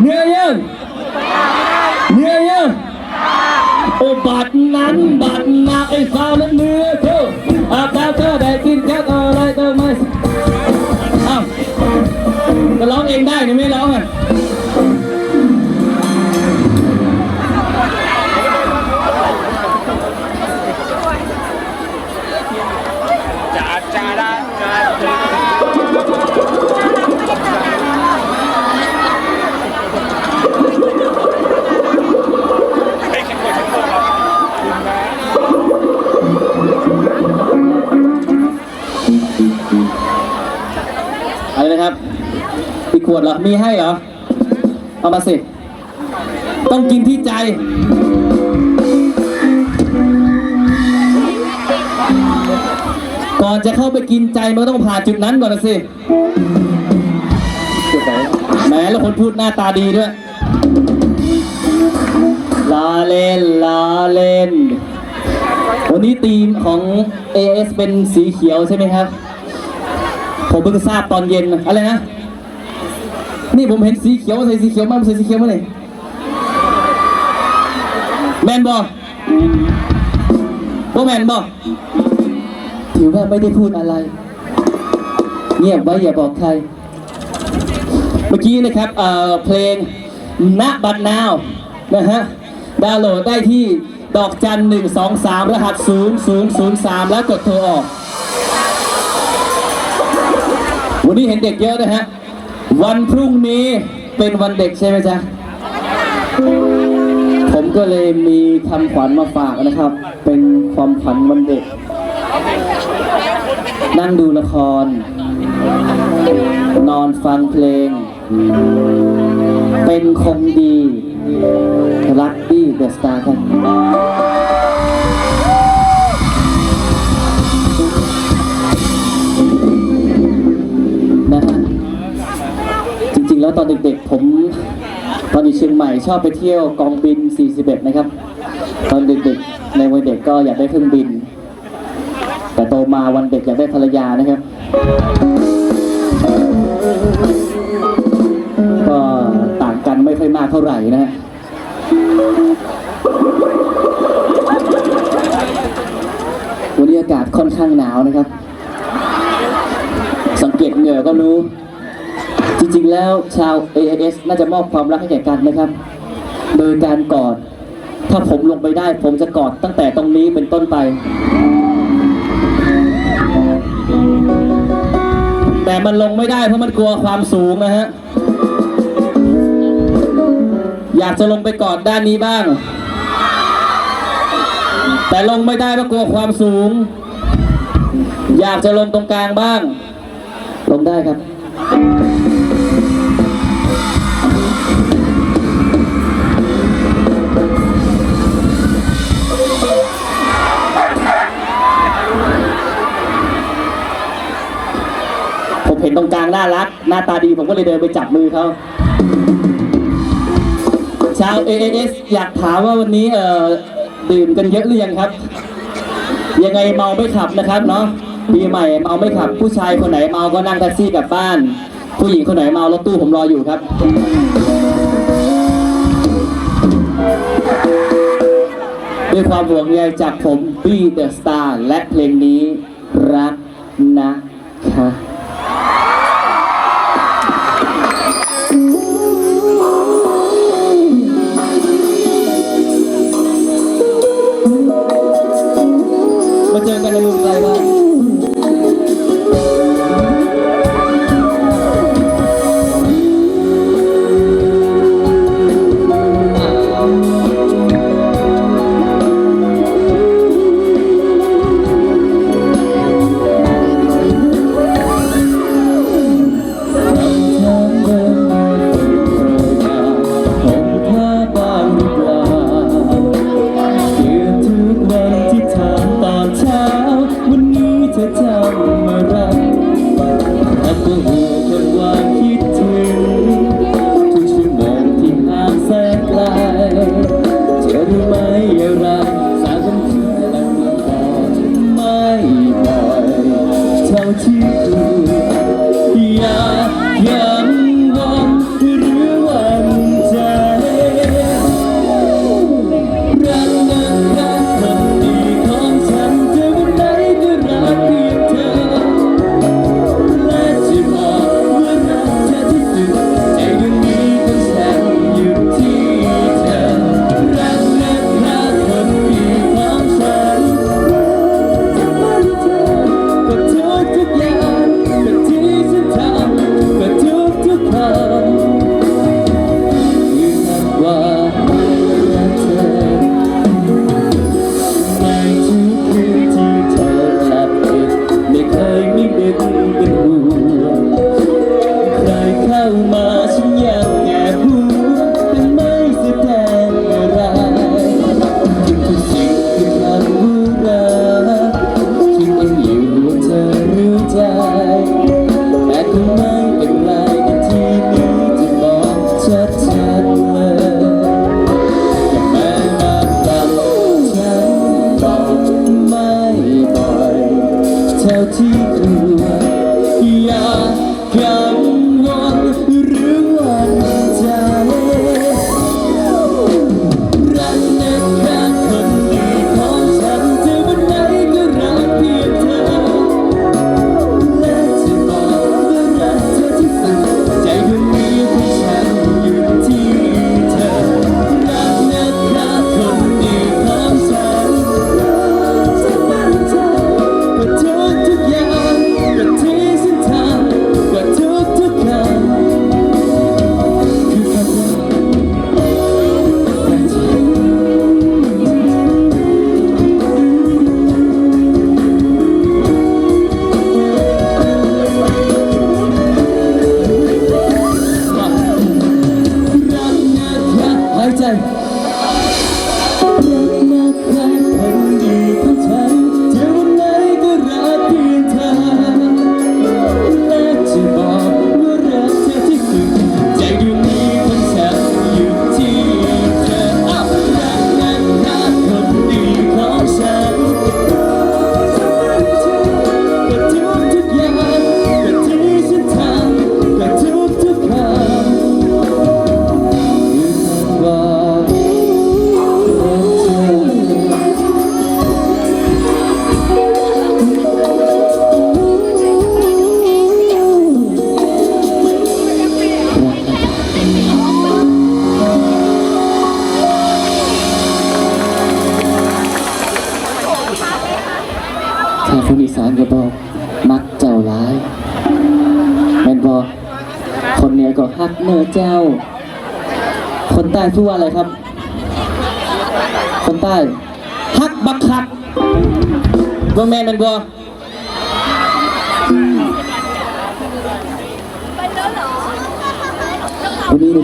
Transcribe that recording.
เหนื่อยยังเหนื่อยยังโอ้บาดนั้นบาดหนักไอ้สาวนั้นเหนื่อยเธอ วดเหรอ มีให้เหรอ เอามาสิ ต้องกินที่ใจ ก่อนจะเข้าไปกินใจมันก็ต้องผ่านจุดนั้นก่อนนะสิแหมแล้วคนพูดหน้าตาดีด้วยลาเล่นลาเล่น วันนี้ธีมของ AS เป็นสีเขียวใช่ไหมครับ ผมเพิ่งทราบตอนเย็นอะไรนะ นี่ผมเห็นสีเขียวใส่สีเขียวมาใส่สีเขียวมาเลยแมนบอว่แมนบอถือว่าไม่ได้พูดอะไร เงียบไว้อย่าบอกใคร เมื่อกี้นะครับเออเพลงณบัดนาวนะฮะดาวน์โหลดได้ที่ดอกจันหนึ่งสองสามรหัสศูนย์ศูนย์ศูนย์สามแล้วกดโทรออก วันนี้เห็นเด็กเยอะนะฮะ วันพรุ่งนี้เป็นวันเด็กใช่ไหมจ๊ะ ผมก็เลยมีคำขวัญมาฝากนะครับ เป็นความขวัญวันเด็ก นั่งดูละคร นอนฟังเพลง เป็นคงดี รักดีเดอะสตาร์ครับ ตอนเด็กๆผม ตอนอยู่เชียงใหม่ชอบไปเที่ยวกองบิน 41 นะครับ ตอนเด็กๆในวัยเด็กก็อยากได้เครื่องบิน แต่โตมาวันเด็กอยากได้ภรรยานะครับ ก็ต่างกันไม่ค่อยมากเท่าไหร่นะฮะวันนี้อากาศค่อนข้างหนาวนะครับ สังเกตเหงื่อก็รู้ ริงๆ แล้วชาว AIS น่าจะมอบความรักให้แก่กันนะครับ โดยการกอด ถ้าผมลงไปได้ ผมจะกอดตั้งแต่ตรงนี้เป็นต้นไป แต่มันลงไม่ได้เพราะมันกลัวความสูงนะฮะ อยากจะลงไปกอดด้านนี้บ้าง แต่ลงไม่ได้เพราะกลัวความสูง อยากจะลงตรงกลางบ้าง ลงได้ครับ ห็นตรงกลางน่ารัก หน้าตาดีผมก็เลยเดินไปจับมือเขาชาว AAS อยากถามว่าวันนี้เอ่อดื่มกันเยอะหรือยังครับ ยังไงเมาไม่ขับนะครับเนาะปีใหม่เมาไม่ขับ ผู้ชายคนไหนเมาก็นั่งแท็กซี่กลับบ้าน ผู้หญิงคนไหนเมารถตู้ผมรออยู่ครับด้วยความห่วงใยจากผมบีเดอะสตาร์และเพลงนี้รักนะคะ มาเจอกันใ to tell me my love. เนอเจ้า คนใต้พูดว่าอะไรครับ คนใต้ฮักบักฮักบ่แม่มันบ่วันนี้